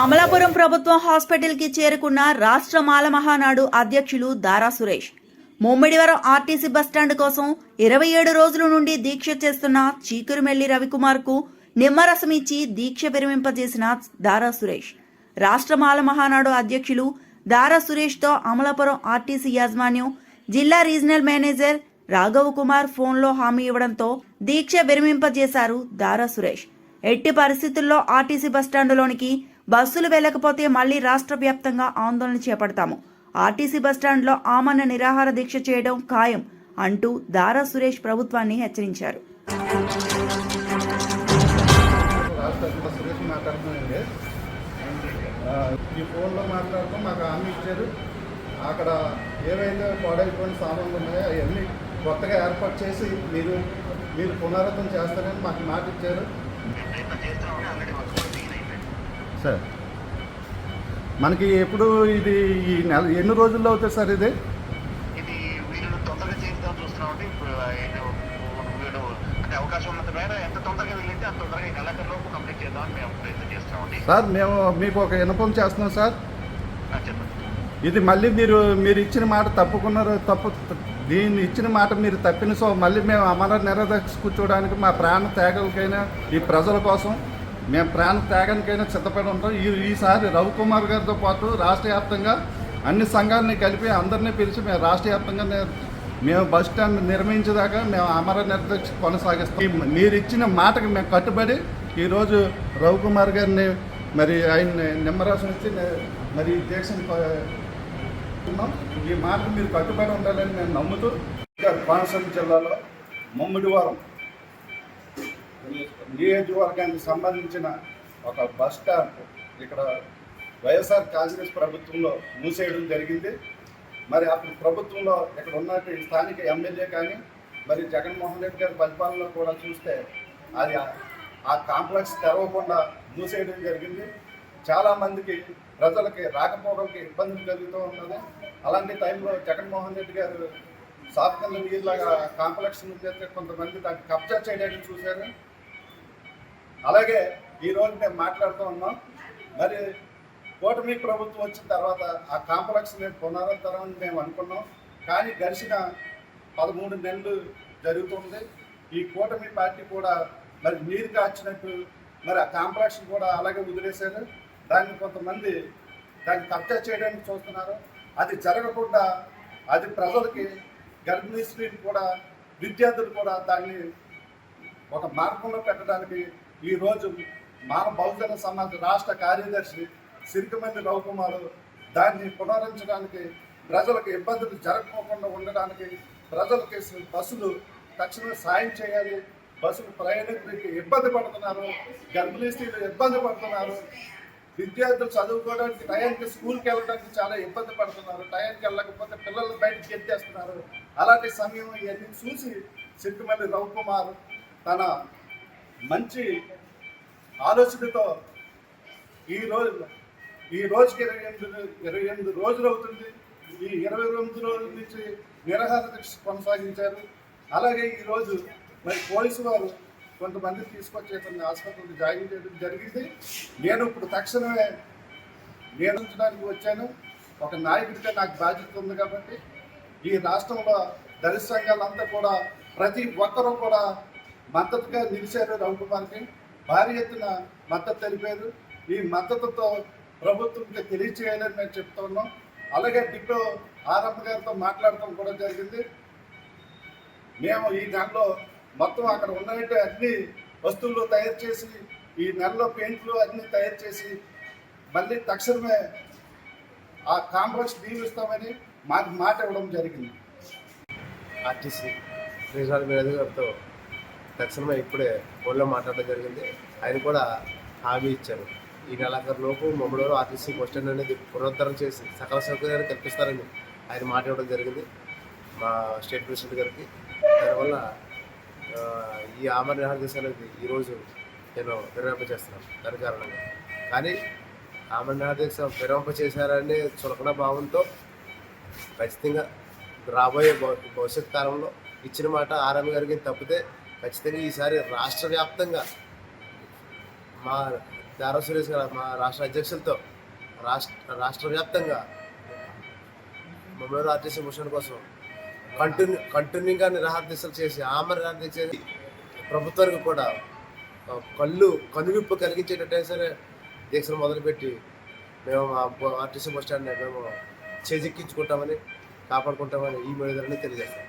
అమలాపురం ప్రభుత్వ హాస్పిటల్కి చేరుకున్న రాష్ట్ర మాల మహానాడు అధ్యక్షులు Dara Suresh. Mummidivaram RTC bus stand కోసం ఇరవై ఏడు రోజుల నుండి దీక్ష చేస్తున్న చీకురుమెల్లి రవికుమార్కు నిమ్మరసం ఇచ్చి దీక్ష విరమింపజేసిన దారా సురేష్. రాష్ట్ర మాల మహానాడు అధ్యక్షులు దారా సురేష్తో అమలాపురం ఆర్టీసీ యాజమాన్యం జిల్లా రీజనల్ మేనేజర్ రాఘవ్ కుమార్ ఫోన్లో హామీ ఇవ్వడంతో దీక్ష విరమింపజేశారు దారా సురేష్. ఎట్టి పరిస్థితుల్లో ఆర్టీసీ బస్టాండులోనికి బస్సులు వెళ్ళకపోతే మళ్ళీ రాష్ట్ర వ్యాప్తంగా ఆందోళన చేపడతాము. ఆర్టీసీ బస్టాండ్లో ఆమరణ నిరాహార దీక్ష చేయడం ఖాయం అంటూ దారా సురేష్ ప్రభుత్వాన్ని హెచ్చరించారు. ఈ ఫోన్లో మాట్లాడుతూ మాకు హామీ ఇచ్చారు. అక్కడ ఏవైతే పాడైపోయిన సామాన్లు ఉన్నాయో అవన్నీ కొత్తగా ఏర్పాటు చేసి మీరు మీరు పునరుద్ధం చేస్తారని మాకు మాట ఇచ్చారు. సార్ మనకి ఎప్పుడు ఇది ఈ నెల ఎన్ని రోజుల్లో అవుతుంది సార్ ఇది? ఇది వీళ్ళు తొందరగా చేద్దాం చూస్తున్నామండి ఇప్పుడు ఆయన వీడు అంటే అవకాశం ఉన్నంత మేర ఎంత తొందరగా వీళ్ళైతే అంత తొందరగా ఈ నెలాఖరు లోపు కంప్లీట్ చేద్దామని మేము ప్రయత్నం చేస్తున్నామండి సార్ మేము మీకు ఒక వినపం చేస్తున్నాం సార్. ఇది మళ్ళీ మీరు మీరు ఇచ్చిన మాట తప్పుకున్నారు తప్పు దీన్ని ఇచ్చిన మాట మీరు తప్పిన సో మళ్ళీ మేము అమర నిరదక్ష కూర్చోవడానికి మా ప్రాణ త్యాగలకైనా ఈ ప్రజల కోసం మేము ప్రాణ త్యాగానికైనా సిద్ధపడి ఉంటాం. ఈ ఈసారి రవికుమార్ గారితో పాటు రాష్ట్ర వ్యాప్తంగా అన్ని సంఘాలని కలిపి అందరినీ పిలిచి మేము రాష్ట్ర వ్యాప్తంగా మేము బస్ స్టాండ్ నిర్మించేదాకా మేము అమర నిర్దక్ష కొనసాగిస్తాం. మీరు ఇచ్చిన మాటకి మేము కట్టుబడి ఈరోజు రవికుమార్ గారిని మరి ఆయన నిమ్మరాశం ఇచ్చి మరి దేశం దీక్షను చెప్తున్నాం ఈ మాటకు మీరు కట్టుబడి ఉండాలని నేను నమ్ముతూ కోనసీమ జిల్లాలో ముమ్మిడివారం నియోజకవర్గానికి సంబంధించిన ఒక బస్ స్టాండ్ ఇక్కడ వైఎస్ఆర్ కాంగ్రెస్ ప్రభుత్వంలో మూసేయడం జరిగింది. మరి అప్పుడు ప్రభుత్వంలో ఇక్కడ ఉన్నట్టు స్థానిక ఎమ్మెల్యే కానీ మరి జగన్మోహన్ రెడ్డి గారి పరిపాలనలో కూడా చూస్తే అది ఆ- ఆ కాంప్లెక్స్ తెరవకుండా మూసేయడం జరిగింది. చాలామందికి ప్రజలకి రాకపోవడానికి ఇబ్బందులు జరుగుతూ ఉన్నది. అలాంటి టైంలో జగన్మోహన్ రెడ్డి గారు సాప్ నీళ్ళగా కాంప్లెక్స్ చేస్తే కొంతమంది దాన్ని కబ్జా చేయడానికి చూశారు. అలాగే ఈ రోజు మేము మాట్లాడుతూ ఉన్నాం. మరి కూటమి ప్రభుత్వం వచ్చిన తర్వాత ఆ కాంప్లెక్స్ మేము పునరుద్ధరణ మేము అనుకున్నాం. కానీ గడిచిన పదమూడు నెలలు జరుగుతుంది. ఈ కూటమి పార్టీ కూడా మరి నీరు కాచినట్టు మరి ఆ కాంప్లెక్స్ కూడా అలాగే వదిలేశారు. దాన్ని కొంతమంది దాన్ని కబ్జా చేయడానికి చూస్తున్నారు. అది జరగకుండా అది ప్రజలకి గర్భిణీ స్త్రీలు కూడా విద్యార్థులు కూడా దాన్ని ఒక మార్గంలో పెట్టడానికి ఈరోజు మానవ బహుజన సమాజ రాష్ట్ర కార్యదర్శి సిరికమంది రవికుమారు దాన్ని పునరుద్ధరించడానికి ప్రజలకు ఇబ్బందులు జరగకోకుండా ఉండడానికి ప్రజలకి బస్సులు తక్షణమే సాయం చేయాలి. బస్సులు ప్రయాణికులకి ఇబ్బంది పడుతున్నారు. గర్భిణీ స్త్రీలు ఇబ్బంది పడుతున్నారు. విద్యార్థులు చదువుకోవడానికి టయానికి స్కూల్కి వెళ్ళడానికి చాలా ఇబ్బంది పడుతున్నారు. టయానికి వెళ్ళకపోతే పిల్లలు బయటకు ఎత్తేస్తున్నారు. అలాంటి సమయం ఇవన్నీ చూసి సిరికమల్లి రవికుమార్ తన మంచి ఆలోచనతో ఈ రోజు ఈ రోజుకి ఇరవై ఎనిమిది ఇరవై ఎనిమిది రోజులు అవుతుంది. ఈ ఇరవై ఎనిమిది రోజుల నుంచి నిరహార దీక్ష కొనసాగించారు. అలాగే ఈరోజు మరి పోలీసు వారు కొంతమంది తీసుకొచ్చి ఇతన్ని ఆసుపత్రికి జాయిన్ చేయడం జరిగింది. నేను ఇప్పుడు తక్షణమే నియంత్రించడానికి వచ్చాను. ఒక నాయకుడిగా నాకు బాధ్యత ఉంది కాబట్టి ఈ రాష్ట్రంలో దళిత సంఘాలంతా కూడా ప్రతి ఒక్కరూ కూడా మద్దతుగా నిలిచారు రవికుమార్కి భారీ ఎత్తున మద్దతు తెలిపారు. ఈ మద్దతుతో ప్రభుత్వంకి తెలియచేయాలని మేము చెప్తున్నాం అలాగే డిపో ఆరమ్మ గారితో మాట్లాడటం కూడా జరిగింది. మేము ఈ నెలలో మొత్తం అక్కడ ఉన్నట్టు అన్ని వస్తువులు తయారు చేసి ఈ నెలలో పెయింట్లు అన్ని తయారు చేసి మళ్ళీ తక్షణమే ఆ కాంప్లెక్స్ ఇస్తామని మాకు మాట ఇవ్వడం జరిగింది. ఆర్టీసీ రీజనల్ మేనేజర్ గారితో తక్షణమే ఇప్పుడే ఫోన్లో మాట్లాడడం జరిగింది. ఆయన కూడా హామీ ఇచ్చారు. ఈ నెలాఖరు లోపు మమ్మల్ని ఆర్టీసీ బస్ స్టాండ్ అనేది పునరుద్ధరణ చేసి సకల సౌకర్యాలు కల్పిస్తారని ఆయన మాట ఇవ్వడం జరిగింది మా స్టేట్ ప్రెసిడెంట్ గారికి. దానివల్ల ఈ ఆమర నిహార అనేది ఈరోజు నేను విరమింప చేస్తున్నాను. దాని కారణంగా. కానీ ఆమె నిహార దీక్ష విరమింప చేశారనే చులకన భావంతో ఖచ్చితంగా రాబోయే భవిష్యత్ కాలంలో ఇచ్చిన మాట ఆర్ఎం గారికి తప్పితే ఖచ్చితంగా ఈసారి రాష్ట్ర వ్యాప్తంగా మా దారా సురేష్ గారు మా రాష్ట్ర అధ్యక్షులతో రాష్ట్ర రాష్ట్ర వ్యాప్తంగా మమ్మల్ని ఆర్టీసీ మిషన్ కోసం కంటిన్యూ కంటిన్యూగా నిరాహార చేసి ఆమె నిరాహార చేసి ప్రభుత్వానికి కూడా కళ్ళు కనువిప్పు కలిగించేటట్టే సరే దీక్షలు మొదలుపెట్టి మేము ఆర్టీసీ బస్ స్టాండ్ మేము చేజిక్కించుకుంటామని కాపాడుకుంటామని ఈ మీడియాలని తెలియజేస్తాం